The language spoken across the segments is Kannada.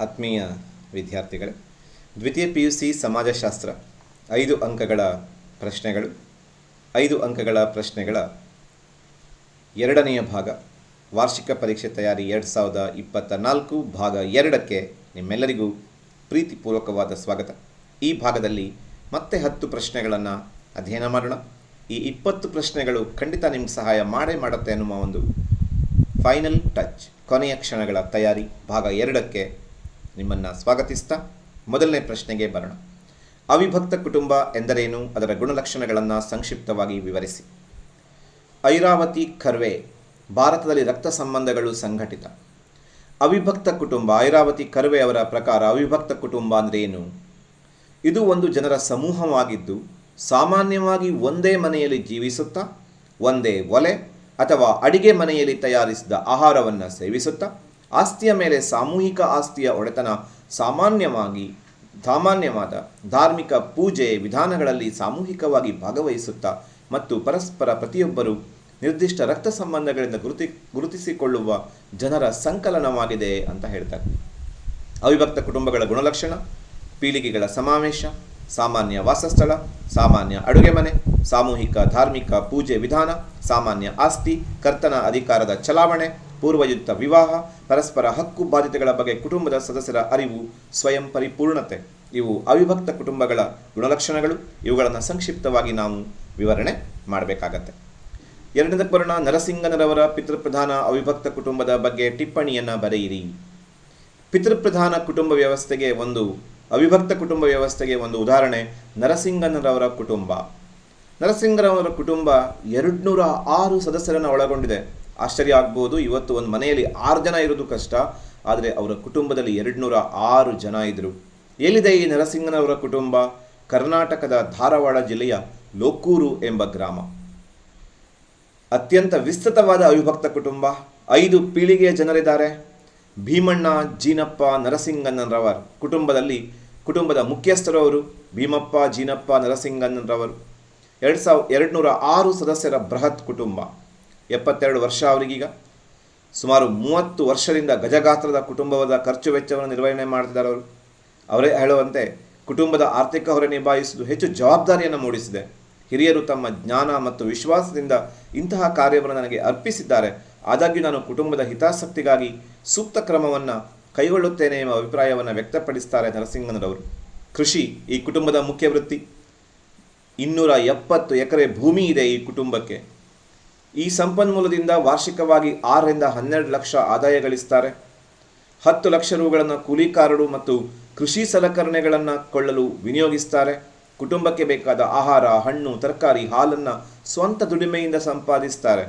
ಆತ್ಮೀಯ ವಿದ್ಯಾರ್ಥಿಗಳೇ, ದ್ವಿತೀಯ ಪಿ ಯು ಸಿ ಸಮಾಜಶಾಸ್ತ್ರ, ಐದು ಅಂಕಗಳ ಪ್ರಶ್ನೆಗಳು, ಐದು ಅಂಕಗಳ ಪ್ರಶ್ನೆಗಳ ಎರಡನೆಯ ಭಾಗ, ವಾರ್ಷಿಕ ಪರೀಕ್ಷೆ ತಯಾರಿ ಎರಡು ಸಾವಿರದ ಇಪ್ಪತ್ತ ನಾಲ್ಕು ಭಾಗ ಎರಡಕ್ಕೆ ನಿಮ್ಮೆಲ್ಲರಿಗೂ ಪ್ರೀತಿಪೂರ್ವಕವಾದ ಸ್ವಾಗತ. ಈ ಭಾಗದಲ್ಲಿ ಮತ್ತೆ ಹತ್ತು ಪ್ರಶ್ನೆಗಳನ್ನು ಅಧ್ಯಯನ ಮಾಡೋಣ. ಈ ಇಪ್ಪತ್ತು ಪ್ರಶ್ನೆಗಳು ಖಂಡಿತ ನಿಮ್ಗೆ ಸಹಾಯ ಮಾಡೇ ಮಾಡುತ್ತೆ ಅನ್ನುವ ಒಂದು ಫೈನಲ್ ಟಚ್. ಕೊನೆಯ ಕ್ಷಣಗಳ ತಯಾರಿ ಭಾಗ ಎರಡಕ್ಕೆ ನಿಮ್ಮನ್ನು ಸ್ವಾಗತಿಸ್ತಾ ಮೊದಲನೇ ಪ್ರಶ್ನೆಗೆ ಬರೋಣ. ಅವಿಭಕ್ತ ಕುಟುಂಬ ಎಂದರೇನು? ಅದರ ಗುಣಲಕ್ಷಣಗಳನ್ನು ಸಂಕ್ಷಿಪ್ತವಾಗಿ ವಿವರಿಸಿ. ಐರಾವತಿ ಖರ್ವೆ ಭಾರತದಲ್ಲಿ ರಕ್ತ ಸಂಬಂಧಗಳು ಸಂಘಟಿತ. ಅವಿಭಕ್ತ ಕುಟುಂಬ, ಐರಾವತಿ ಖರ್ವೆ ಅವರ ಪ್ರಕಾರ ಅವಿಭಕ್ತ ಕುಟುಂಬ ಅಂದರೆ ಏನು ಇದು ಒಂದು ಜನರ ಸಮೂಹವಾಗಿದ್ದು, ಸಾಮಾನ್ಯವಾಗಿ ಒಂದೇ ಮನೆಯಲ್ಲಿ ಜೀವಿಸುತ್ತಾ, ಒಂದೇ ಒಲೆ ಅಥವಾ ಅಡಿಗೆ ಮನೆಯಲ್ಲಿ ತಯಾರಿಸಿದ ಆಹಾರವನ್ನು ಸೇವಿಸುತ್ತಾ ಆಸ್ತಿಯ ಮೇಲೆ ಸಾಮೂಹಿಕ ಆಸ್ತಿಯ ಒಡೆತನ ಸಾಮಾನ್ಯವಾಗಿ, ಸಾಮಾನ್ಯವಾದ ಧಾರ್ಮಿಕ ಪೂಜೆ ವಿಧಾನಗಳಲ್ಲಿ ಸಾಮೂಹಿಕವಾಗಿ ಭಾಗವಹಿಸುತ್ತಾ ಮತ್ತು ಪರಸ್ಪರ ಪ್ರತಿಯೊಬ್ಬರು ನಿರ್ದಿಷ್ಟ ರಕ್ತ ಸಂಬಂಧಗಳಿಂದ ಗುರುತಿ, ಗುರುತಿಸಿಕೊಳ್ಳುವ ಜನರ ಸಂಕಲನವಾಗಿದೆ ಅಂತ ಹೇಳ್ತಾರೆ. ಅವಿಭಕ್ತ ಕುಟುಂಬಗಳ ಗುಣಲಕ್ಷಣ, ಪೀಳಿಗೆಗಳ ಸಮಾವೇಶ, ಸಾಮಾನ್ಯ ವಾಸಸ್ಥಳ, ಸಾಮಾನ್ಯ ಅಡುಗೆ ಮನೆ, ಸಾಮೂಹಿಕ ಧಾರ್ಮಿಕ ಪೂಜೆ ವಿಧಾನ, ಸಾಮಾನ್ಯ ಆಸ್ತಿ, ಕರ್ತನ ಅಧಿಕಾರದ ಚಲಾವಣೆ ಪೂರ್ವಯುಕ್ತ ವಿವಾಹ, ಪರಸ್ಪರ ಹಕ್ಕು ಬಾಧ್ಯತೆಗಳ ಬಗ್ಗೆ ಕುಟುಂಬದ ಸದಸ್ಯರ ಅರಿವು, ಸ್ವಯಂ ಪರಿಪೂರ್ಣತೆ. ಇವು ಅವಿಭಕ್ತ ಕುಟುಂಬಗಳ ಗುಣಲಕ್ಷಣಗಳು. ಇವುಗಳನ್ನು ಸಂಕ್ಷಿಪ್ತವಾಗಿ ನಾವು ವಿವರಣೆ ಮಾಡಬೇಕಾಗತ್ತೆ. ಎರಡನೇ ಬರೋಣ ನರಸಿಂಗನರವರ ಪಿತೃಪ್ರಧಾನ ಅವಿಭಕ್ತ ಕುಟುಂಬದ ಬಗ್ಗೆ ಟಿಪ್ಪಣಿಯನ್ನು ಬರೆಯಿರಿ. ಪಿತೃಪ್ರಧಾನ ಕುಟುಂಬ ವ್ಯವಸ್ಥೆಗೆ ಒಂದು, ಅವಿಭಕ್ತ ಕುಟುಂಬ ವ್ಯವಸ್ಥೆಗೆ ಒಂದು ಉದಾಹರಣೆ, ನರಸಿಂಗನರವರ ಕುಟುಂಬ. ನರಸಿಂಗರವರ ಕುಟುಂಬ ಎರಡುನೂರ ಆರು ಸದಸ್ಯರನ್ನು ಒಳಗೊಂಡಿದೆ. ಆಶ್ಚರ್ಯ ಆಗ್ಬೋದು. ಇವತ್ತು ಒಂದು ಮನೆಯಲ್ಲಿ ಆರು ಜನ ಇರೋದು ಕಷ್ಟ. ಆದರೆ ಅವರ ಕುಟುಂಬದಲ್ಲಿ ಎರಡುನೂರ ಆರು ಜನ ಇದ್ದರು ಎಲ್ಲಿದೆ ಈ ನರಸಿಂಗನವರ ಕುಟುಂಬ? ಕರ್ನಾಟಕದ ಧಾರವಾಡ ಜಿಲ್ಲೆಯ ಲೋಕೂರು ಎಂಬ ಗ್ರಾಮ. ಅತ್ಯಂತ ವಿಸ್ತೃತವಾದ ಅವಿಭಕ್ತ ಕುಟುಂಬ. ಐದು ಪೀಳಿಗೆಯ ಜನರಿದ್ದಾರೆ. ಭೀಮಣ್ಣ, ಜೀನಪ್ಪ ನರಸಿಂಗಣ್ಣನರವರ್ ಕುಟುಂಬದಲ್ಲಿ ಕುಟುಂಬದ ಮುಖ್ಯಸ್ಥರು ಅವರು. ಭೀಮಪ್ಪ, ಜೀನಪ್ಪ ನರಸಿಂಗನ್ನರವರು ಎರಡು ಸಾವಿರ ಎರಡು ನೂರ ಆರು ಸದಸ್ಯರ ಬೃಹತ್ ಕುಟುಂಬ. ಎಪ್ಪತ್ತೆರಡು ವರ್ಷ ಅವರಿಗೀಗ. ಸುಮಾರು ಮೂವತ್ತು ವರ್ಷದಿಂದ ಗಜಗಾತ್ರದ ಕುಟುಂಬದ ಖರ್ಚು ವೆಚ್ಚವನ್ನು ನಿರ್ವಹಣೆ ಮಾಡ್ತಿದ್ದಾರೆ ಅವರು. ಅವರೇ ಹೇಳುವಂತೆ ಕುಟುಂಬದ ಆರ್ಥಿಕ ಹೊರೆ ನಿಭಾಯಿಸುವುದು ಹೆಚ್ಚು ಜವಾಬ್ದಾರಿಯನ್ನು ಮೂಡಿಸಿದೆ. ಹಿರಿಯರು ತಮ್ಮ ಜ್ಞಾನ ಮತ್ತು ವಿಶ್ವಾಸದಿಂದ ಇಂತಹ ಕಾರ್ಯವನ್ನು ನನಗೆ ಅರ್ಪಿಸಿದ್ದಾರೆ. ಆದಾಗ್ಯೂ ನಾನು ಕುಟುಂಬದ ಹಿತಾಸಕ್ತಿಗಾಗಿ ಸೂಕ್ತ ಕ್ರಮವನ್ನು ಕೈಗೊಳ್ಳುತ್ತೇನೆ ಎಂಬ ಅಭಿಪ್ರಾಯವನ್ನು ವ್ಯಕ್ತಪಡಿಸುತ್ತಾರೆ ನರಸಿಂಗನರವರು ಕೃಷಿ ಈ ಕುಟುಂಬದ ಮುಖ್ಯ ವೃತ್ತಿ. ಇನ್ನೂರ ಎಪ್ಪತ್ತು ಎಕರೆ ಭೂಮಿ ಇದೆ ಈ ಕುಟುಂಬಕ್ಕೆ. ಈ ಸಂಪನ್ಮೂಲದಿಂದ ವಾರ್ಷಿಕವಾಗಿ ಆರರಿಂದ ಹನ್ನೆರಡು ಲಕ್ಷ ಆದಾಯ ಗಳಿಸ್ತಾರೆ. ಹತ್ತು ಲಕ್ಷ ರುಗಳನ್ನು ಕೂಲಿಕಾರರು ಮತ್ತು ಕೃಷಿ ಸಲಕರಣೆಗಳನ್ನು ಕೊಳ್ಳಲು ವಿನಿಯೋಗಿಸ್ತಾರೆ. ಕುಟುಂಬಕ್ಕೆ ಬೇಕಾದ ಆಹಾರ, ಹಣ್ಣು, ತರಕಾರಿ, ಹಾಲನ್ನು ಸ್ವಂತ ದುಡಿಮೆಯಿಂದ ಸಂಪಾದಿಸ್ತಾರೆ.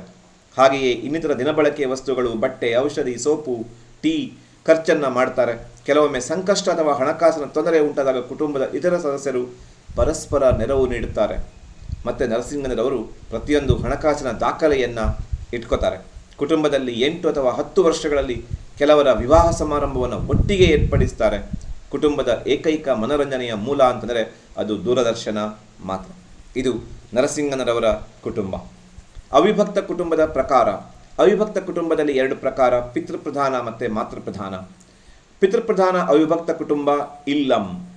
ಹಾಗೆಯೇ ಇನ್ನಿತರ ದಿನಬಳಕೆಯ ವಸ್ತುಗಳು, ಬಟ್ಟೆ, ಔಷಧಿ, ಸೋಪು, ಟೀ ಖರ್ಚನ್ನು ಮಾಡ್ತಾರೆ. ಕೆಲವೊಮ್ಮೆ ಸಂಕಷ್ಟ ಅಥವಾ ಹಣಕಾಸಿನ ತೊಂದರೆ ಉಂಟಾದಾಗ ಕುಟುಂಬದ ಇತರ ಸದಸ್ಯರು ಪರಸ್ಪರ ನೆರವು ನೀಡುತ್ತಾರೆ. ಮತ್ತು ನರಸಿಂಹನರವರು ಪ್ರತಿಯೊಂದು ಹಣಕಾಸಿನ ದಾಖಲೆಯನ್ನು ಇಟ್ಕೋತಾರೆ. ಕುಟುಂಬದಲ್ಲಿ ಎಂಟು ಅಥವಾ ಹತ್ತು ವರ್ಷಗಳಲ್ಲಿ ಕೆಲವರ ವಿವಾಹ ಸಮಾರಂಭವನ್ನು ಒಟ್ಟಿಗೆ ಏರ್ಪಡಿಸ್ತಾರೆ. ಕುಟುಂಬದ ಏಕೈಕ ಮನೋರಂಜನೆಯ ಮೂಲ ಅಂತಂದರೆ ಅದು ದೂರದರ್ಶನ ಮಾತ್ರ. ಇದು ನರಸಿಂಹನರವರ ಕುಟುಂಬ. ಅವಿಭಕ್ತ ಕುಟುಂಬದ ಪ್ರಕಾರ, ಅವಿಭಕ್ತ ಕುಟುಂಬದಲ್ಲಿ ಎರಡು ಪ್ರಕಾರ, ಪಿತೃಪ್ರಧಾನ ಮತ್ತು ಮಾತೃಪ್ರಧಾನ. ಪಿತೃಪ್ರಧಾನ ಅವಿಭಕ್ತ ಕುಟುಂಬ ಇಲ್ಲಂ.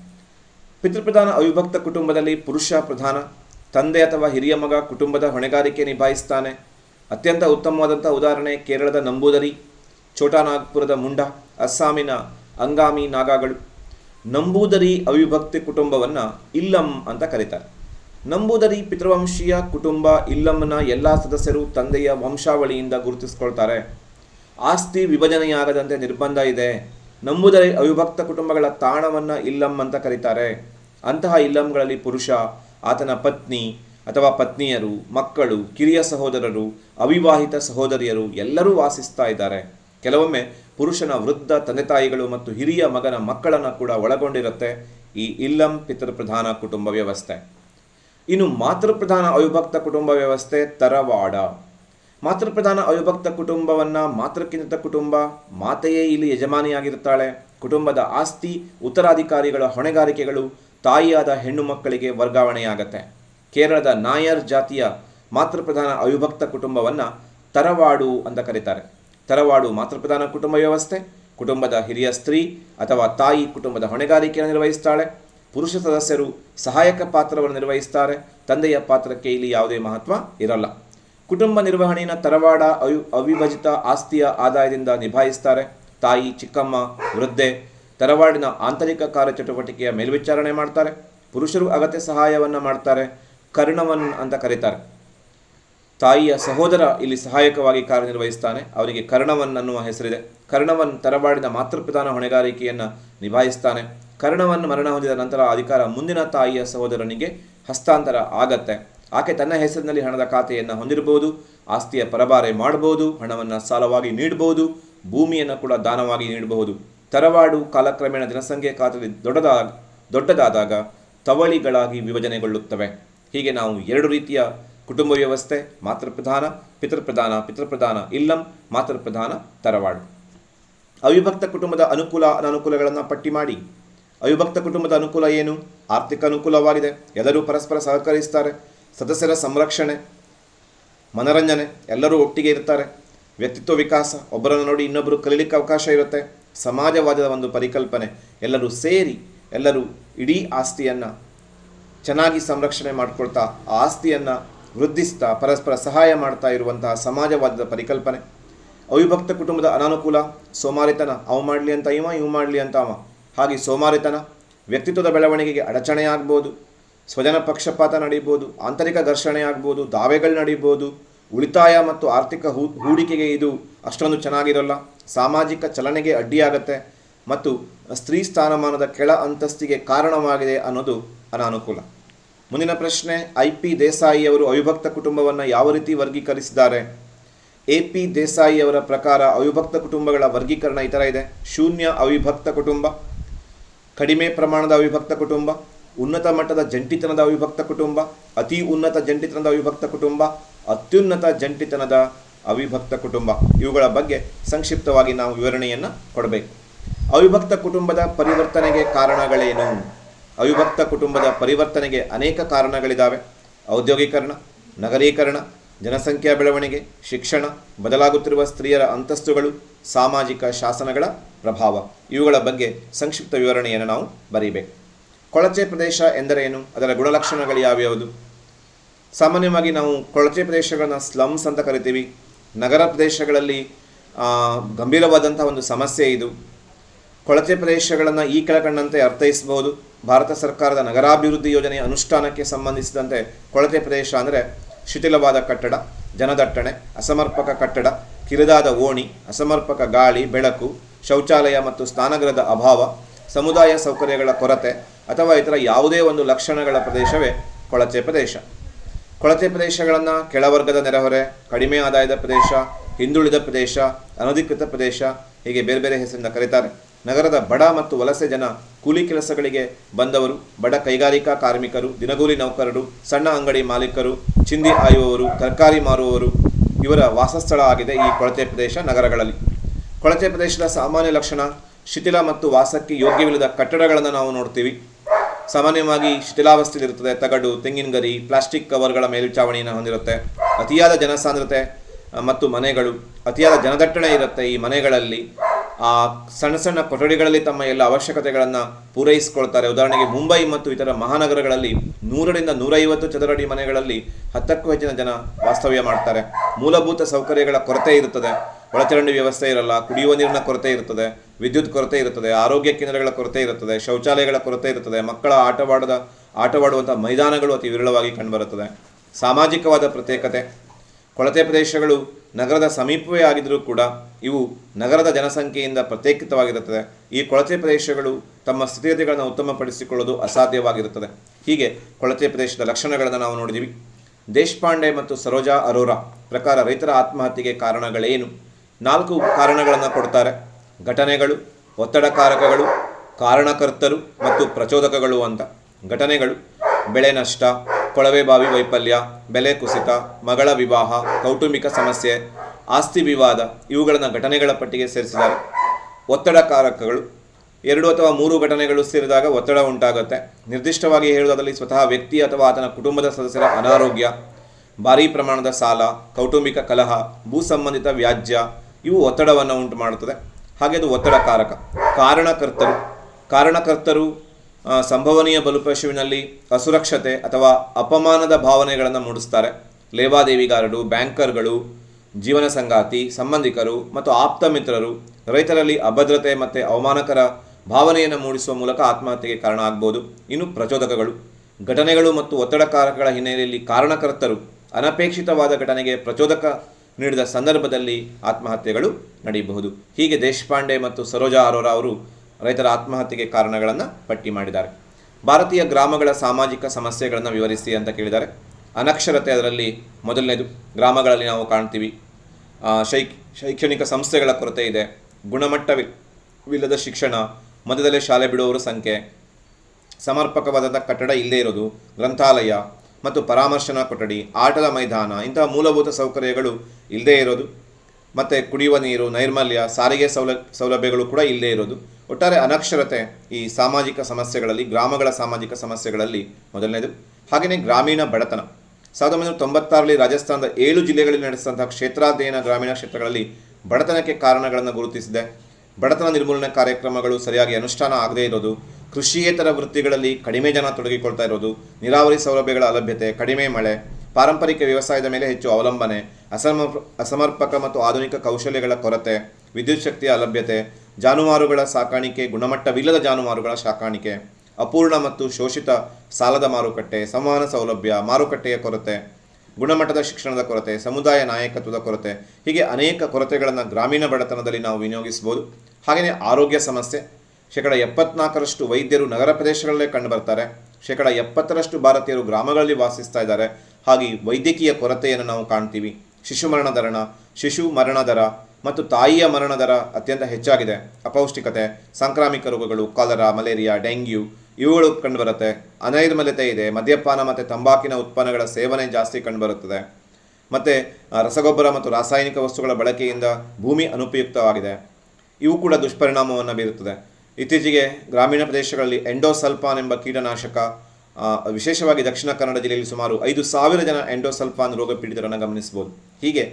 ಪಿತೃಪ್ರಧಾನ ಅವಿಭಕ್ತ ಕುಟುಂಬದಲ್ಲಿ ಪುರುಷ ಪ್ರಧಾನ ತಂದೆ ಅಥವಾ ಹಿರಿಯ ಮಗ ಕುಟುಂಬದ ಹೊಣೆಗಾರಿಕೆ ನಿಭಾಯಿಸ್ತಾನೆ. ಅತ್ಯಂತ ಉತ್ತಮವಾದಂಥ ಉದಾಹರಣೆ ಕೇರಳದ ನಂಬೂದರಿ, ಛೋಟಾನಾಗ್ಪುರದ ಮುಂಡ, ಅಸ್ಸಾಮಿನ ಅಂಗಾಮಿ ನಾಗಾಗಳು. ನಂಬೂದರಿ ಅವಿಭಕ್ತಿ ಕುಟುಂಬವನ್ನು ಇಲ್ಲಂ ಅಂತ ಕರೀತಾರೆ. ನಂಬೂದರಿ ಪಿತೃವಂಶೀಯ ಕುಟುಂಬ ಇಲ್ಲಮ್ಮನ ಎಲ್ಲ ಸದಸ್ಯರು ತಂದೆಯ ವಂಶಾವಳಿಯಿಂದ ಗುರುತಿಸ್ಕೊಳ್ತಾರೆ. ಆಸ್ತಿ ವಿಭಜನೆಯಾಗದಂತೆ ನಿರ್ಬಂಧ ಇದೆ. ನಂಬೂದರಿ ಅವಿಭಕ್ತ ಕುಟುಂಬಗಳ ತಾಣವನ್ನು ಇಲ್ಲಂ ಅಂತ ಕರೀತಾರೆ. ಅಂತಹ ಇಲ್ಲಂಗಳಲ್ಲಿ ಪುರುಷ ಆತನ ಪತ್ನಿ ಅಥವಾ ಪತ್ನಿಯರು, ಮಕ್ಕಳು, ಕಿರಿಯ ಸಹೋದರರು, ಅವಿವಾಹಿತ ಸಹೋದರಿಯರು ಎಲ್ಲರೂ ವಾಸಿಸ್ತಾ ಇದ್ದಾರೆ. ಕೆಲವೊಮ್ಮೆ ಪುರುಷನ ವೃದ್ಧ ತಂದೆ ತಾಯಿಗಳು ಮತ್ತು ಹಿರಿಯ ಮಗನ ಮಕ್ಕಳನ್ನು ಕೂಡ ಒಳಗೊಂಡಿರುತ್ತೆ ಈ ಇಲ್ಲಂ ಪಿತೃಪ್ರಧಾನ ಕುಟುಂಬ ವ್ಯವಸ್ಥೆ. ಇನ್ನು ಮಾತೃಪ್ರಧಾನ ಅವಿಭಕ್ತ ಕುಟುಂಬ ವ್ಯವಸ್ಥೆ ತರವಾಡ. ಮಾತೃಪ್ರಧಾನ ಅವಿಭಕ್ತ ಕುಟುಂಬವನ್ನು ಮಾತೃಕಿಂತ ಕುಟುಂಬ, ಮಾತೆಯೇ ಇಲ್ಲಿ ಯಜಮಾನಿಯಾಗಿರುತ್ತಾಳೆ. ಕುಟುಂಬದ ಆಸ್ತಿ, ಉತ್ತರಾಧಿಕಾರಿಗಳ ಹೊಣೆಗಾರಿಕೆಗಳು ತಾಯಿಯಾದ ಹೆಣ್ಣು ಮಕ್ಕಳಿಗೆ ವರ್ಗಾವಣೆಯಾಗತ್ತೆ. ಕೇರಳದ ನಾಯರ್ ಜಾತಿಯ ಮಾತೃಪ್ರಧಾನ ಅವಿಭಕ್ತ ಕುಟುಂಬವನ್ನು ತರವಾಡು ಅಂತ ಕರೀತಾರೆ. ತರವಾಡು ಮಾತೃಪ್ರಧಾನ ಕುಟುಂಬ ವ್ಯವಸ್ಥೆ, ಕುಟುಂಬದ ಹಿರಿಯ ಸ್ತ್ರೀ ಅಥವಾ ತಾಯಿ ಕುಟುಂಬದ ಹೊಣೆಗಾರಿಕೆಯನ್ನು ನಿರ್ವಹಿಸ್ತಾಳೆ. ಪುರುಷ ಸದಸ್ಯರು ಸಹಾಯಕ ಪಾತ್ರವನ್ನು ನಿರ್ವಹಿಸ್ತಾರೆ. ತಂದೆಯ ಪಾತ್ರಕ್ಕೆ ಇಲ್ಲಿ ಯಾವುದೇ ಮಹತ್ವ ಇರಲ್ಲ. ಕುಟುಂಬ ನಿರ್ವಹಣೆಯ ತರವಾಡ ಅವಿ, ಅವಿಭಜಿತ ಆಸ್ತಿಯ ಆದಾಯದಿಂದ ನಿಭಾಯಿಸ್ತಾರೆ. ತಾಯಿ, ಚಿಕ್ಕಮ್ಮ, ವೃದ್ಧೆ ತರವಾಡಿನ ಆಂತರಿಕ ಕಾರ್ಯಚಟುವಟಿಕೆಯ ಮೇಲ್ವಿಚಾರಣೆ ಮಾಡ್ತಾರೆ. ಪುರುಷರು ಅಗತ್ಯ ಸಹಾಯವನ್ನು ಮಾಡ್ತಾರೆ. ಕರ್ಣವನ್ ಅಂತ ಕರೀತಾರೆ. ತಾಯಿಯ ಸಹೋದರ ಇಲ್ಲಿ ಸಹಾಯಕವಾಗಿ ಕಾರ್ಯನಿರ್ವಹಿಸ್ತಾನೆ. ಅವರಿಗೆ ಕರ್ಣವನ್ ಅನ್ನುವ ಹೆಸರಿದೆ. ಕರ್ಣವನ್ ತರವಾಡಿನ ಮಾತೃಪಿತಾನ ಹೊಣೆಗಾರಿಕೆಯನ್ನು ನಿಭಾಯಿಸ್ತಾನೆ. ಕರ್ಣವನ್ನು ಮರಣ ಹೊಂದಿದ ನಂತರ ಅಧಿಕಾರ ಮುಂದಿನ ತಾಯಿಯ ಸಹೋದರನಿಗೆ ಹಸ್ತಾಂತರ ಆಗತ್ತೆ. ಆಕೆ ತನ್ನ ಹೆಸರಿನಲ್ಲಿ ಹಣದ ಖಾತೆಯನ್ನು ಹೊಂದಿರಬಹುದು. ಆಸ್ತಿಯ ಪರಭಾರೆ ಮಾಡಬಹುದು ಹಣವನ್ನು ಸಾಲವಾಗಿ ನೀಡಬಹುದು ಭೂಮಿಯನ್ನು ಕೂಡ ದಾನವಾಗಿ ನೀಡಬಹುದು ತರವಾಡು ಕಾಲಕ್ರಮೇಣ ಜನಸಂಖ್ಯೆ ಖಾತೆ ದೊಡ್ಡದಾ, ದೊಡ್ಡದಾದಾಗ ತವಳಿಗಳಾಗಿ ವಿಭಜನೆಗೊಳ್ಳುತ್ತವೆ. ಹೀಗೆ ನಾವು ಎರಡು ರೀತಿಯ ಕುಟುಂಬ ವ್ಯವಸ್ಥೆ, ಮಾತೃಪ್ರಧಾನ, ಪಿತೃಪ್ರಧಾನ ಪಿತೃಪ್ರಧಾನ, ಇಲ್ಲಂ, ಮಾತೃಪ್ರಧಾನ, ತರವಾಡು. ಅವಿಭಕ್ತ ಕುಟುಂಬದ ಅನುಕೂಲ, ಅನಾನುಕೂಲಗಳನ್ನು ಪಟ್ಟಿ ಮಾಡಿ. ಅವಿಭಕ್ತ ಕುಟುಂಬದ ಅನುಕೂಲ ಏನು? ಆರ್ಥಿಕ ಅನುಕೂಲವಾಗಿದೆ. ಎಲ್ಲರೂ ಪರಸ್ಪರ ಸಹಕರಿಸ್ತಾರೆ. ಸದಸ್ಯರ ಸಂರಕ್ಷಣೆ, ಮನರಂಜನೆ, ಎಲ್ಲರೂ ಒಟ್ಟಿಗೆ ಇರ್ತಾರೆ. ವ್ಯಕ್ತಿತ್ವ ವಿಕಾಸ, ಒಬ್ಬರನ್ನು ನೋಡಿ ಇನ್ನೊಬ್ಬರು ಕಲೀಲಿಕ್ಕೆ ಅವಕಾಶ ಇರುತ್ತೆ. ಸಮಾಜವಾದದ ಒಂದು ಪರಿಕಲ್ಪನೆ. ಎಲ್ಲರೂ ಸೇರಿ, ಎಲ್ಲರೂ ಇಡೀ ಆಸ್ತಿಯನ್ನು ಚೆನ್ನಾಗಿ ಸಂರಕ್ಷಣೆ ಮಾಡಿಕೊಳ್ತಾ ಆ ಆಸ್ತಿಯನ್ನು ವೃದ್ಧಿಸ್ತಾ, ಪರಸ್ಪರ ಸಹಾಯ ಮಾಡ್ತಾ ಇರುವಂತಹ ಸಮಾಜವಾದದ ಪರಿಕಲ್ಪನೆ. ಅವಿಭಕ್ತ ಕುಟುಂಬದ ಅನಾನುಕೂಲ, ಸೋಮಾರಿತನ, ಅವು ಮಾಡಲಿ ಅಂತ ಇವ, ಇವು ಮಾಡಲಿ ಅಂತ ಅವ. ಹಾಗೆ ಸೋಮಾರಿತನ, ವ್ಯಕ್ತಿತ್ವದ ಬೆಳವಣಿಗೆಗೆ ಅಡಚಣೆ ಆಗ್ಬೋದು, ಸ್ವಜನ ಪಕ್ಷಪಾತ ನಡೀಬೋದು, ಆಂತರಿಕ ಘರ್ಷಣೆ ಆಗ್ಬೋದು, ದಾವೆಗಳು ನಡೀಬೋದು ಉಳಿತಾಯ ಮತ್ತು ಆರ್ಥಿಕ ಹೂಡಿಕೆಗೆ ಇದು ಅಷ್ಟೊಂದು ಚೆನ್ನಾಗಿರೋಲ್ಲ. ಸಾಮಾಜಿಕ ಚಲನೆಗೆ ಅಡ್ಡಿಯಾಗತ್ತೆ ಮತ್ತು ಸ್ತ್ರೀ ಸ್ಥಾನಮಾನದ ಕೆಳ ಅಂತಸ್ತಿಗೆ ಕಾರಣವಾಗಿದೆ ಅನ್ನೋದು ಅನಾನುಕೂಲ. ಮುಂದಿನ ಪ್ರಶ್ನೆ, ಐ ಪಿ ದೇಸಾಯಿಯವರು ಅವಿಭಕ್ತ ಕುಟುಂಬವನ್ನು ಯಾವ ರೀತಿ ವರ್ಗೀಕರಿಸಿದ್ದಾರೆ? ಎ ಪಿ ದೇಸಾಯಿಯವರ ಪ್ರಕಾರ ಅವಿಭಕ್ತ ಕುಟುಂಬಗಳ ವರ್ಗೀಕರಣ ಈ ಥರ ಇದೆ. ಶೂನ್ಯ ಅವಿಭಕ್ತ ಕುಟುಂಬ, ಕಡಿಮೆ ಪ್ರಮಾಣದ ಅವಿಭಕ್ತ ಕುಟುಂಬ, ಉನ್ನತ ಮಟ್ಟದ ಜಂಟಿತನದ ಅವಿಭಕ್ತ ಕುಟುಂಬ, ಅತಿ ಉನ್ನತ ಜಂಟಿತನದ ಅವಿಭಕ್ತ ಕುಟುಂಬ ಅತ್ಯುನ್ನತ ಜಂಟಿತನದ ಅವಿಭಕ್ತ ಕುಟುಂಬ. ಇವುಗಳ ಬಗ್ಗೆ ಸಂಕ್ಷಿಪ್ತವಾಗಿ ನಾವು ವಿವರಣೆಯನ್ನು ಕೊಡಬೇಕು. ಅವಿಭಕ್ತ ಕುಟುಂಬದ ಪರಿವರ್ತನೆಗೆ ಕಾರಣಗಳೇನು? ಅವಿಭಕ್ತ ಕುಟುಂಬದ ಪರಿವರ್ತನೆಗೆ ಅನೇಕ ಕಾರಣಗಳಿದ್ದಾವೆ ಔದ್ಯೋಗೀಕರಣ, ನಗರೀಕರಣ, ಜನಸಂಖ್ಯಾ ಬೆಳವಣಿಗೆ, ಶಿಕ್ಷಣ ಬದಲಾಗುತ್ತಿರುವ ಸ್ತ್ರೀಯರ ಅಂತಸ್ತುಗಳು, ಸಾಮಾಜಿಕ ಶಾಸನಗಳ ಪ್ರಭಾವ. ಇವುಗಳ ಬಗ್ಗೆ ಸಂಕ್ಷಿಪ್ತ ವಿವರಣೆಯನ್ನು ನಾವು ಬರೀಬೇಕು. ಕೊಳಚೆ ಪ್ರದೇಶ ಎಂದರೇನು? ಅದರ ಗುಣಲಕ್ಷಣಗಳು ಯಾವ್ಯಾವುದು? ಸಾಮಾನ್ಯವಾಗಿ ನಾವು ಕೊಳಚೆ ಪ್ರದೇಶಗಳನ್ನು ಸ್ಲಮ್ಸ್ ಅಂತ ಕರಿತೀವಿ. ನಗರ ಪ್ರದೇಶಗಳಲ್ಲಿ ಗಂಭೀರವಾದಂಥ ಒಂದು ಸಮಸ್ಯೆ ಇದು. ಕೊಳಚೆ ಪ್ರದೇಶಗಳನ್ನು ಈ ಕೆಳಕಂಡಂತೆ ಅರ್ಥೈಸಬಹುದು ಭಾರತ ಸರ್ಕಾರದ ನಗರಾಭಿವೃದ್ಧಿ ಯೋಜನೆಯ ಅನುಷ್ಠಾನಕ್ಕೆ ಸಂಬಂಧಿಸಿದಂತೆ ಕೊಳಚೆ ಪ್ರದೇಶ ಅಂದರೆ ಶಿಥಿಲವಾದ ಕಟ್ಟಡ, ಜನದಟ್ಟಣೆ, ಅಸಮರ್ಪಕ ಕಟ್ಟಡ, ಕಿರಿದಾದ ಓಣಿ, ಅಸಮರ್ಪಕ ಗಾಳಿ, ಬೆಳಕು, ಶೌಚಾಲಯ ಮತ್ತು ಸ್ನಾನಗೃಹದ ಅಭಾವ, ಸಮುದಾಯ ಸೌಕರ್ಯಗಳ ಕೊರತೆ ಅಥವಾ ಇತರ ಯಾವುದೇ ಒಂದು ಲಕ್ಷಣಗಳ ಪ್ರದೇಶವೇ ಕೊಳಚೆ ಪ್ರದೇಶ. ಕೊಳಚೆ ಪ್ರದೇಶಗಳನ್ನು ಕೆಳವರ್ಗದ ನೆರೆಹೊರೆ, ಕಡಿಮೆ ಆದಾಯದ ಪ್ರದೇಶ, ಹಿಂದುಳಿದ ಪ್ರದೇಶ, ಅನಧಿಕೃತ ಪ್ರದೇಶ, ಹೀಗೆ ಬೇರೆ ಬೇರೆ ಹೆಸರಿಂದ ಕರೀತಾರೆ. ನಗರದ ಬಡ ಮತ್ತು ವಲಸೆ ಜನ ಕೂಲಿ ಕೆಲಸಗಳಿಗೆ ಬಂದವರು, ಬಡ ಕೈಗಾರಿಕಾ ಕಾರ್ಮಿಕರು, ದಿನಗೂಲಿ ನೌಕರರು, ಸಣ್ಣ ಅಂಗಡಿ ಮಾಲೀಕರು, ಚಿಂದಿ ಆಯುವವರು, ತರಕಾರಿ ಮಾರುವವರು, ಇವರ ವಾಸಸ್ಥಳ ಆಗಿದೆ ಈ ಕೊಳತೆ ಪ್ರದೇಶ ನಗರಗಳಲ್ಲಿ. ಕೊಳತೆ ಪ್ರದೇಶದ ಸಾಮಾನ್ಯ ಲಕ್ಷಣ, ಶಿಥಿಲ ಮತ್ತು ವಾಸಕ್ಕೆ ಯೋಗ್ಯವಿಲ್ಲದ ಕಟ್ಟಡಗಳನ್ನು ನಾವು ನೋಡ್ತೀವಿ. ಸಾಮಾನ್ಯವಾಗಿ ಶಿಥಿಲಾವಸ್ಥೆಯಲ್ಲಿರುತ್ತದೆ. ತಗಡು, ತೆಂಗಿನ ಗರಿ, ಪ್ಲಾಸ್ಟಿಕ್ ಕವರ್ಗಳ ಮೇಲ್ಚಾವಣಿಯನ್ನು ಹೊಂದಿರುತ್ತೆ. ಅತಿಯಾದ ಜನಸಾಂದ್ರತೆ ಮತ್ತು ಮನೆಗಳು, ಅತಿಯಾದ ಜನದಟ್ಟಣೆ ಇರುತ್ತೆ ಈ ಮನೆಗಳಲ್ಲಿ. ಆ ಸಣ್ಣ ಸಣ್ಣ ಕೊಠಡಿಗಳಲ್ಲಿ ತಮ್ಮ ಎಲ್ಲ ಅವಶ್ಯಕತೆಗಳನ್ನು ಪೂರೈಸಿಕೊಳ್ತಾರೆ. ಉದಾಹರಣೆಗೆ ಮುಂಬೈ ಮತ್ತು ಇತರ ಮಹಾನಗರಗಳಲ್ಲಿ ನೂರರಿಂದ ನೂರೈವತ್ತು ಚದರಡಿ ಮನೆಗಳಲ್ಲಿ ಹತ್ತಕ್ಕೂ ಹೆಚ್ಚಿನ ಜನ ವಾಸ್ತವ್ಯ ಮಾಡ್ತಾರೆ. ಮೂಲಭೂತ ಸೌಕರ್ಯಗಳ ಕೊರತೆ ಇರುತ್ತದೆ. ಒಳಚರಂಡಿ ವ್ಯವಸ್ಥೆ ಇರಲ್ಲ, ಕುಡಿಯುವ ನೀರಿನ ಕೊರತೆ ಇರುತ್ತದೆ ವಿದ್ಯುತ್ ಕೊರತೆ ಇರುತ್ತದೆ ಆರೋಗ್ಯ ಕೇಂದ್ರಗಳ ಕೊರತೆ ಇರುತ್ತದೆ ಶೌಚಾಲಯಗಳ ಕೊರತೆ ಇರುತ್ತದೆ ಮಕ್ಕಳ ಆಟವಾಡದ ಆಟವಾಡುವಂಥ ಮೈದಾನಗಳು ಅತಿ ವಿರಳವಾಗಿ ಕಂಡುಬರುತ್ತದೆ. ಸಾಮಾಜಿಕವಾದ ಪ್ರತ್ಯೇಕತೆ, ಕೊಳತೆ ಪ್ರದೇಶಗಳು ನಗರದ ಸಮೀಪವೇ ಆಗಿದ್ದರೂ ಕೂಡ ಇವು ನಗರದ ಜನಸಂಖ್ಯೆಯಿಂದ ಪ್ರತ್ಯೇಕಿತವಾಗಿರುತ್ತದೆ. ಈ ಕೊಳತೆ ಪ್ರದೇಶಗಳು ತಮ್ಮ ಸ್ಥಿತಿಗತಿಗಳನ್ನು ಉತ್ತಮಪಡಿಸಿಕೊಳ್ಳೋದು ಅಸಾಧ್ಯವಾಗಿರುತ್ತದೆ. ಹೀಗೆ ಕೊಳತೆ ಪ್ರದೇಶದ ಲಕ್ಷಣಗಳನ್ನು ನಾವು ನೋಡಿದ್ದೀವಿ ದೇಶಪಾಂಡೆ ಮತ್ತು ಸರೋಜಾ ಅರೋರಾ, ಪ್ರಕಾರ ರೈತರ ಆತ್ಮಹತ್ಯೆಗೆ ಕಾರಣಗಳೇನು? ನಾಲ್ಕು ಕಾರಣಗಳನ್ನು ಕೊಡ್ತಾರೆ. ಘಟನೆಗಳು, ಒತ್ತಡಕಾರಕಗಳು, ಕಾರಣಕರ್ತರು ಮತ್ತು ಪ್ರಚೋದಕಗಳು ಅಂತ. ಘಟನೆಗಳು, ಬೆಳೆ ನಷ್ಟ, ಕೊಳವೆ ಬಾವಿ ವೈಫಲ್ಯ, ಬೆಲೆ ಕುಸಿತ, ಮಗಳ ವಿವಾಹ, ಕೌಟುಂಬಿಕ ಸಮಸ್ಯೆ, ಆಸ್ತಿ ವಿವಾದ ಇವುಗಳನ್ನು ಘಟನೆಗಳ ಪಟ್ಟಿಗೆ ಸೇರಿಸಿದ್ದಾರೆ. ಒತ್ತಡಕಾರಕಗಳು, ಎರಡು ಅಥವಾ ಮೂರು ಘಟನೆಗಳು ಸೇರಿದಾಗ ಒತ್ತಡ ಉಂಟಾಗುತ್ತೆ. ನಿರ್ದಿಷ್ಟವಾಗಿ ಹೇಳುವುದರಲ್ಲಿ ಸ್ವತಃ ವ್ಯಕ್ತಿ ಅಥವಾ ಆತನ ಕುಟುಂಬದ ಸದಸ್ಯರ ಅನಾರೋಗ್ಯ, ಭಾರೀ ಪ್ರಮಾಣದ ಸಾಲ, ಕೌಟುಂಬಿಕ ಕಲಹ, ಭೂ ಸಂಬಂಧಿತ ವ್ಯಾಜ್ಯ ಇವು ಒತ್ತಡವನ್ನು ಉಂಟು ಮಾಡುತ್ತದೆ. ಹಾಗೆ ಅದು ಒತ್ತಡಕಾರಕ ಕಾರಣಕರ್ತರು ಕಾರಣಕರ್ತರು ಸಂಭವನೀಯ ಬಲುಪಶುವಿನಲ್ಲಿ ಅಸುರಕ್ಷತೆ ಅಥವಾ ಅಪಮಾನದ ಭಾವನೆಗಳನ್ನು ಮೂಡಿಸ್ತಾರೆ ಲೇವಾದೇವಿಗಾರರು, ಬ್ಯಾಂಕರ್ಗಳು, ಜೀವನ ಸಂಗಾತಿ, ಸಂಬಂಧಿಕರು ಮತ್ತು ಆಪ್ತ ಮಿತ್ರರು ರೈತರಲ್ಲಿ ಅಭದ್ರತೆ ಮತ್ತು ಅವಮಾನಕರ ಭಾವನೆಯನ್ನು ಮೂಡಿಸುವ ಮೂಲಕ ಆತ್ಮಹತ್ಯೆಗೆ ಕಾರಣ ಆಗ್ಬೋದು. ಇನ್ನು ಪ್ರಚೋದಕಗಳು. ಘಟನೆಗಳು ಮತ್ತು ಒತ್ತಡಕಾರಕಗಳ ಹಿನ್ನೆಲೆಯಲ್ಲಿ ಕಾರಣಕರ್ತರು ಅನಪೇಕ್ಷಿತವಾದ ಘಟನೆಗೆ ಪ್ರಚೋದಕ ನೀಡಿದ ಸಂದರ್ಭದಲ್ಲಿ ಆತ್ಮಹತ್ಯೆಗಳು ನಡೆಯಬಹುದು. ಹೀಗೆ ದೇಶಪಾಂಡೆ ಮತ್ತು ಸರೋಜಾ ಅರೋರಾ ಅವರು ರೈತರ ಆತ್ಮಹತ್ಯೆಗೆ ಕಾರಣಗಳನ್ನು ಪಟ್ಟಿ ಮಾಡಿದ್ದಾರೆ. ಭಾರತೀಯ ಗ್ರಾಮಗಳ ಸಾಮಾಜಿಕ ಸಮಸ್ಯೆಗಳನ್ನು ವಿವರಿಸಿ ಅಂತ ಕೇಳಿದ್ದಾರೆ. ಅನಕ್ಷರತೆ ಅದರಲ್ಲಿ ಮೊದಲನೇದು. ಗ್ರಾಮಗಳಲ್ಲಿ ನಾವು ಕಾಣ್ತೀವಿ. ಶೈಕ್, ಶೈಕ್ಷಣಿಕ ಸಂಸ್ಥೆಗಳ ಕೊರತೆ ಇದೆ. ಗುಣಮಟ್ಟವಿಲ್ಲದ ಶಿಕ್ಷಣ, ಮಧ್ಯದಲ್ಲೇ ಶಾಲೆ ಬಿಡುವವರ ಸಂಖ್ಯೆ ಸಮರ್ಪಕವಾದಂಥ ಕಟ್ಟಡ ಇಲ್ಲದೇ ಇರೋದು, ಗ್ರಂಥಾಲಯ ಮತ್ತು ಪರಾಮರ್ಶನಾ ಕೊಠಡಿ, ಆಟದ ಮೈದಾನ, ಇಂತಹ ಮೂಲಭೂತ ಸೌಕರ್ಯಗಳು ಇಲ್ಲದೇ ಇರೋದು. ಮತ್ತು ಕುಡಿಯುವ ನೀರು, ನೈರ್ಮಲ್ಯ, ಸಾರಿಗೆ ಸೌಲ, ಸೌಲಭ್ಯಗಳು ಕೂಡ ಇಲ್ಲದೇ ಇರೋದು. ಒಟ್ಟಾರೆ ಅನಕ್ಷರತೆ ಈ ಸಾಮಾಜಿಕ ಸಮಸ್ಯೆಗಳಲ್ಲಿ, ಗ್ರಾಮಗಳ ಸಾಮಾಜಿಕ ಸಮಸ್ಯೆಗಳಲ್ಲಿ ಮೊದಲನೇದು. ಹಾಗೆಯೇ ಗ್ರಾಮೀಣ ಬಡತನ. ಸಾವಿರದ ಒಂಬೈನೂರ ತೊಂಬತ್ತಾರರಲ್ಲಿ ರಾಜಸ್ಥಾನದ ಏಳು ಜಿಲ್ಲೆಗಳಲ್ಲಿ ನಡೆಸಿದಂತಹ ಕ್ಷೇತ್ರಾಧ್ಯಯನ ಗ್ರಾಮೀಣ ಕ್ಷೇತ್ರಗಳಲ್ಲಿ ಬಡತನಕ್ಕೆ ಕಾರಣಗಳನ್ನು ಗುರುತಿಸಿದೆ. ಬಡತನ ನಿರ್ಮೂಲನೆ ಕಾರ್ಯಕ್ರಮಗಳು ಸರಿಯಾಗಿ ಅನುಷ್ಠಾನ ಆಗದೇ ಇರೋದು. ಕೃಷಿಯೇತರ ವೃತ್ತಿಗಳಲ್ಲಿ ಕಡಿಮೆ ಜನ ತೊಡಗಿಕೊಳ್ತಾ ಇರೋದು, ನೀರಾವರಿ ಸೌಲಭ್ಯಗಳ ಅಲಭ್ಯತೆ, ಕಡಿಮೆ ಮಳೆ, ಪಾರಂಪರಿಕ ವ್ಯವಸಾಯದ ಮೇಲೆ ಹೆಚ್ಚು ಅವಲಂಬನೆ, ಅಸಮ, ಅಸಮರ್ಪಕ ಮತ್ತು ಆಧುನಿಕ ಕೌಶಲ್ಯಗಳ ಕೊರತೆ, ವಿದ್ಯುತ್ ಶಕ್ತಿಯ ಅಲಭ್ಯತೆ, ಜಾನುವಾರುಗಳ ಸಾಕಾಣಿಕೆ, ಗುಣಮಟ್ಟವಿಲ್ಲದ ಜಾನುವಾರುಗಳ ಸಾಕಾಣಿಕೆ, ಅಪೂರ್ಣ ಮತ್ತು ಶೋಷಿತ ಸಾಲದ ಮಾರುಕಟ್ಟೆ, ಸಂವಹನ ಸೌಲಭ್ಯ, ಮಾರುಕಟ್ಟೆಯ ಕೊರತೆ, ಗುಣಮಟ್ಟದ ಶಿಕ್ಷಣದ ಕೊರತೆ, ಸಮುದಾಯ ನಾಯಕತ್ವದ ಕೊರತೆ, ಹೀಗೆ ಅನೇಕ ಕೊರತೆಗಳನ್ನು ಗ್ರಾಮೀಣ ಬಡತನದಲ್ಲಿ ನಾವು ವಿನಿಯೋಗಿಸ್ಬೋದು. ಹಾಗೆಯೇ ಆರೋಗ್ಯ ಸಮಸ್ಯೆ ಶೇಕಡ ಎಪ್ಪತ್ನಾಲ್ಕರಷ್ಟು ವೈದ್ಯರು ನಗರ ಪ್ರದೇಶಗಳಲ್ಲೇ ಕಂಡುಬರ್ತಾರೆ ಶೇಕಡ ಎಪ್ಪತ್ತರಷ್ಟು ಭಾರತೀಯರು ಗ್ರಾಮಗಳಲ್ಲಿ ವಾಸಿಸ್ತಾ ಇದ್ದಾರೆ. ಹಾಗೆ ವೈದ್ಯಕೀಯ ಕೊರತೆಯನ್ನು ನಾವು ಕಾಣ್ತೀವಿ. ಶಿಶು ಮರಣ ದರಣ, ಶಿಶು ಮರಣ ದರ ಮತ್ತು ತಾಯಿಯ ಮರಣ ದರ ಅತ್ಯಂತ ಹೆಚ್ಚಾಗಿದೆ. ಅಪೌಷ್ಟಿಕತೆ, ಸಾಂಕ್ರಾಮಿಕ ರೋಗಗಳು, ಕಾಲರಾ, ಮಲೇರಿಯಾ, ಡೆಂಗ್ಯೂ ಇವುಗಳು ಕಂಡುಬರುತ್ತೆ ಅನೈರ್ಮಲ್ಯತೆ ಇದೆ. ಮದ್ಯಪಾನ ಮತ್ತು ತಂಬಾಕಿನ ಉತ್ಪನ್ನಗಳ ಸೇವನೆ ಜಾಸ್ತಿ ಕಂಡುಬರುತ್ತದೆ ಮತ್ತು ರಸಗೊಬ್ಬರ ಮತ್ತು ರಾಸಾಯನಿಕ ವಸ್ತುಗಳ ಬಳಕೆಯಿಂದ ಭೂಮಿ ಅನುಪಯುಕ್ತವಾಗಿದೆ. ಇವು ಕೂಡ ದುಷ್ಪರಿಣಾಮವನ್ನು ಬೀರುತ್ತದೆ. ಇತ್ತೀಚೆಗೆ ಗ್ರಾಮೀಣ ಪ್ರದೇಶಗಳಲ್ಲಿ ಎಂಡೋಸಲ್ಫಾನ್ ಎಂಬ ಕೀಟನಾಶಕ ವಿಶೇಷವಾಗಿ ದಕ್ಷಿಣ ಕನ್ನಡ ಜಿಲ್ಲೆಯಲ್ಲಿ ಸುಮಾರು ಐದು ಸಾವಿರ ಜನ ಎಂಡೋಸಲ್ಫಾನ್ ರೋಗ ಪೀಡಿತರನ್ನು ಗಮನಿಸಬಹುದು. ಹೀಗೆ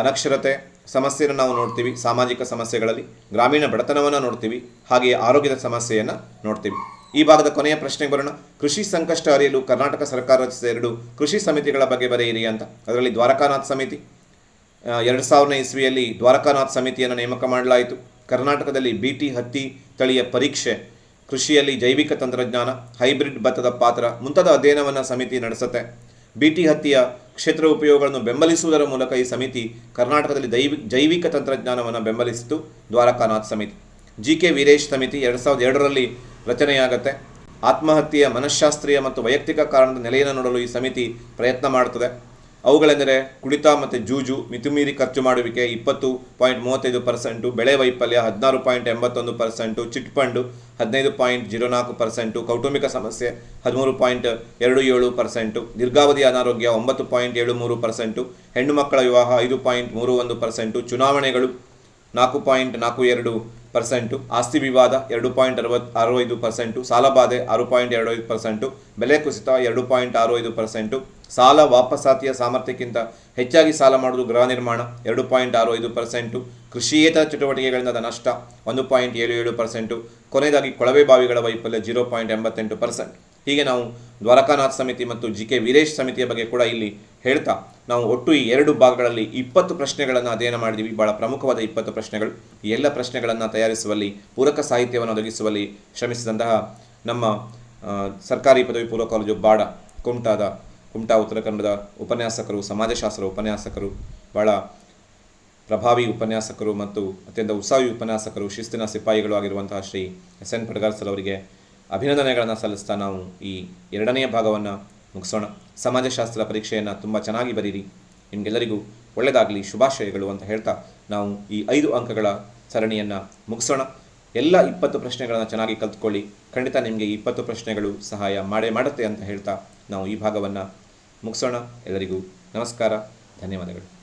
ಅನಕ್ಷರತೆ ಸಮಸ್ಯೆಯನ್ನು ನಾವು ನೋಡ್ತೀವಿ, ಸಾಮಾಜಿಕ ಸಮಸ್ಯೆಗಳಲ್ಲಿ ಗ್ರಾಮೀಣ ಬಡತನವನ್ನು ನೋಡ್ತೀವಿ, ಹಾಗೆಯೇ ಆರೋಗ್ಯದ ಸಮಸ್ಯೆಯನ್ನು ನೋಡ್ತೀವಿ. ಈ ಭಾಗದ ಕೊನೆಯ ಪ್ರಶ್ನೆಗೆ ಬರೋಣ. ಕೃಷಿ ಸಂಕಷ್ಟ ಅರಿಯಲು ಕರ್ನಾಟಕ ಸರ್ಕಾರ ರಚಿಸಿದ ಎರಡು ಕೃಷಿ ಸಮಿತಿಗಳ ಬಗ್ಗೆ ಬರೆಯಿರಿ ಅಂತ. ಅದರಲ್ಲಿ ದ್ವಾರಕಾನಾಥ್ ಸಮಿತಿ ಎರಡು ಸಾವಿರನೇ ಇಸ್ವಿಯಲ್ಲಿ ದ್ವಾರಕಾನಾಥ್ ಸಮಿತಿಯನ್ನು ನೇಮಕ ಮಾಡಲಾಯಿತು. ಕರ್ನಾಟಕದಲ್ಲಿ ಬಿ ಟಿ ಹತ್ತಿ ತಳಿಯ ಪರೀಕ್ಷೆ, ಕೃಷಿಯಲ್ಲಿ ಜೈವಿಕ ತಂತ್ರಜ್ಞಾನ, ಹೈಬ್ರಿಡ್ ಭತ್ತದ ಪಾತ್ರ ಮುಂತಾದ ಅಧ್ಯಯನವನ್ನು ಸಮಿತಿ ನಡೆಸುತ್ತೆ. ಬಿ ಟಿ ಹತ್ತಿಯ ಕ್ಷೇತ್ರ ಉಪಯೋಗಗಳನ್ನು ಬೆಂಬಲಿಸುವುದರ ಮೂಲಕ ಈ ಸಮಿತಿ ಕರ್ನಾಟಕದಲ್ಲಿ ದೈವಿ, ಜೈವಿಕ ತಂತ್ರಜ್ಞಾನವನ್ನು ಬೆಂಬಲಿಸಿತು ದ್ವಾರಕಾನಾಥ್ ಸಮಿತಿ. ಜಿ ಕೆ ವೀರೇಶ್ ಸಮಿತಿ ಎರಡು ಸಾವಿರದ ಎರಡರಲ್ಲಿ ರಚನೆಯಾಗುತ್ತೆ. ಆತ್ಮಹತ್ಯೆಯ ಮನಃಶಾಸ್ತ್ರೀಯ ಮತ್ತು ವೈಯಕ್ತಿಕ ಕಾರಣದ ನೆಲೆಯನ್ನು ನೋಡಲು ಈ ಸಮಿತಿ ಪ್ರಯತ್ನ ಮಾಡುತ್ತದೆ. ಅವುಗಳೆಂದರೆ ಕುಡಿತ ಮತ್ತು ಜೂಜು, ಮಿತಿಮೀರಿ ಖರ್ಚು ಮಾಡುವಿಕೆ ಇಪ್ಪತ್ತು ಪಾಯಿಂಟ್ ಮೂವತ್ತೈದು ಪರ್ಸೆಂಟು, ಬೆಳೆ ವೈಫಲ್ಯ ಹದಿನಾರು ಪಾಯಿಂಟ್ ಎಂಬತ್ತೊಂದು ಪರ್ಸೆಂಟು ಚಿಟ್ ಫಂಡು ಹದಿನೈದು ಪಾಯಿಂಟ್ ಜೀರೋ ನಾಲ್ಕು ಪರ್ಸೆಂಟು, ಕೌಟುಂಬಿಕ ಸಮಸ್ಯೆ ಹದಿಮೂರು ಪಾಯಿಂಟ್ ಎರಡು ಏಳು ಪರ್ಸೆಂಟು, ದೀರ್ಘಾವಧಿ ಅನಾರೋಗ್ಯ ಒಂಬತ್ತು ಪಾಯಿಂಟ್ ಏಳು ಮೂರು ಪರ್ಸೆಂಟು, ಹೆಣ್ಣು ಮಕ್ಕಳ ವಿವಾಹ ಐದು ಪಾಯಿಂಟ್ ಮೂರು ಒಂದು ಪರ್ಸೆಂಟು, ಚುನಾವಣೆಗಳು ನಾಲ್ಕು ಪಾಯಿಂಟ್ ನಾಲ್ಕು ಎರಡು ಪರ್ಸೆಂಟು, ಆಸ್ತಿ ವಿವಾದ ಎರಡು ಪಾಯಿಂಟ್ ಅರವತ್ತು ಆರು ಐದು ಪರ್ಸೆಂಟು, ಸಾಲಬಾಧೆ ಆರು ಪಾಯಿಂಟ್ ಎರಡು ಐದು ಪರ್ಸೆಂಟು, ಬೆಲೆ ಕುಸಿತ ಎರಡು ಪಾಯಿಂಟ್ ಆರು ಐದು ಪರ್ಸೆಂಟು ಸಾಲ ವಾಪಸಾತಿಯ ಸಾಮರ್ಥ್ಯಕ್ಕಿಂತ ಹೆಚ್ಚಾಗಿ ಸಾಲ ಮಾಡುವುದು ಗೃಹ ನಿರ್ಮಾಣ, ಎರಡು ಪಾಯಿಂಟ್ ಆರು ಐದು ಪರ್ಸೆಂಟು. ಕೃಷಿಯೇತರ ಚಟುವಟಿಕೆಗಳಿಂದ ನಷ್ಟ, ಒಂದು ಪಾಯಿಂಟ್ ಏಳು ಏಳು ಪರ್ಸೆಂಟು. ಕೊನೆಯದಾಗಿ ಕೊಳವೆ ಬಾವಿಗಳ ವೈಫಲ್ಯ, ಜೀರೋ ಪಾಯಿಂಟ್ ಎಂಬತ್ತೆಂಟು ಪರ್ಸೆಂಟ್. ಹೀಗೆ ನಾವು ದ್ವಾರಕಾನಾಥ್ ಸಮಿತಿ ಮತ್ತು ಜಿ ಕೆ ವೀರೇಶ್ ಸಮಿತಿಯ ಬಗ್ಗೆ ಕೂಡ ಇಲ್ಲಿ ಹೇಳ್ತಾ, ನಾವು ಒಟ್ಟು ಈ ಎರಡು ಭಾಗಗಳಲ್ಲಿ ಇಪ್ಪತ್ತು ಪ್ರಶ್ನೆಗಳನ್ನು ಅಧ್ಯಯನ ಮಾಡಿದ್ದೀವಿ ಬಹಳ ಪ್ರಮುಖವಾದ ಇಪ್ಪತ್ತು ಪ್ರಶ್ನೆಗಳು. ಈ ಎಲ್ಲ ಪ್ರಶ್ನೆಗಳನ್ನು ತಯಾರಿಸುವಲ್ಲಿ, ಪೂರಕ ಸಾಹಿತ್ಯವನ್ನು ಒದಗಿಸುವಲ್ಲಿ ಶ್ರಮಿಸಿದಂತಹ ನಮ್ಮ ಸರ್ಕಾರಿ ಪದವಿ ಪೂರ್ವ ಕಾಲೇಜು ಬಾಡ, ಕುಮಟಾದ ಕುಮಟಾ ಉತ್ತರ ಕನ್ನಡದ ಉಪನ್ಯಾಸಕರು, ಸಮಾಜಶಾಸ್ತ್ರ ಉಪನ್ಯಾಸಕರು, ಬಹಳ ಪ್ರಭಾವಿ ಉಪನ್ಯಾಸಕರು ಮತ್ತು ಅತ್ಯಂತ ಉತ್ಸಾಹಿ ಉಪನ್ಯಾಸಕರು, ಶಿಸ್ತಿನ ಸಿಪಾಯಿಗಳು ಆಗಿರುವಂತಹ Shri S N Padgar sir ಅವರಿಗೆ ಅಭಿನಂದನೆಗಳನ್ನು ಸಲ್ಲಿಸ್ತಾ ನಾವು ಈ ಎರಡನೆಯ ಭಾಗವನ್ನು ಮುಗಿಸೋಣ. ಸಮಾಜಶಾಸ್ತ್ರ ಪರೀಕ್ಷೆಯನ್ನು ತುಂಬ ಚೆನ್ನಾಗಿ ಬರೀರಿ. ನಿಮಗೆಲ್ಲರಿಗೂ ಒಳ್ಳೆಯದಾಗಲಿ ಶುಭಾಶಯಗಳು ಅಂತ ಹೇಳ್ತಾ ನಾವು ಈ ಐದು ಅಂಕಗಳ ಸರಣಿಯನ್ನು ಮುಗಿಸೋಣ. ಎಲ್ಲ ಇಪ್ಪತ್ತು ಪ್ರಶ್ನೆಗಳನ್ನು ಚೆನ್ನಾಗಿ ಕಲ್ತ್ಕೊಳ್ಳಿ. ಖಂಡಿತ ನಿಮಗೆ ಈ ಇಪ್ಪತ್ತು ಪ್ರಶ್ನೆಗಳು ಸಹಾಯ ಮಾಡೇ ಮಾಡುತ್ತೆ ಅಂತ ಹೇಳ್ತಾ ನಾವು ಈ ಭಾಗವನ್ನು ಮುಗಿಸೋಣ. ಎಲ್ಲರಿಗೂ ನಮಸ್ಕಾರ. ಧನ್ಯವಾದಗಳು.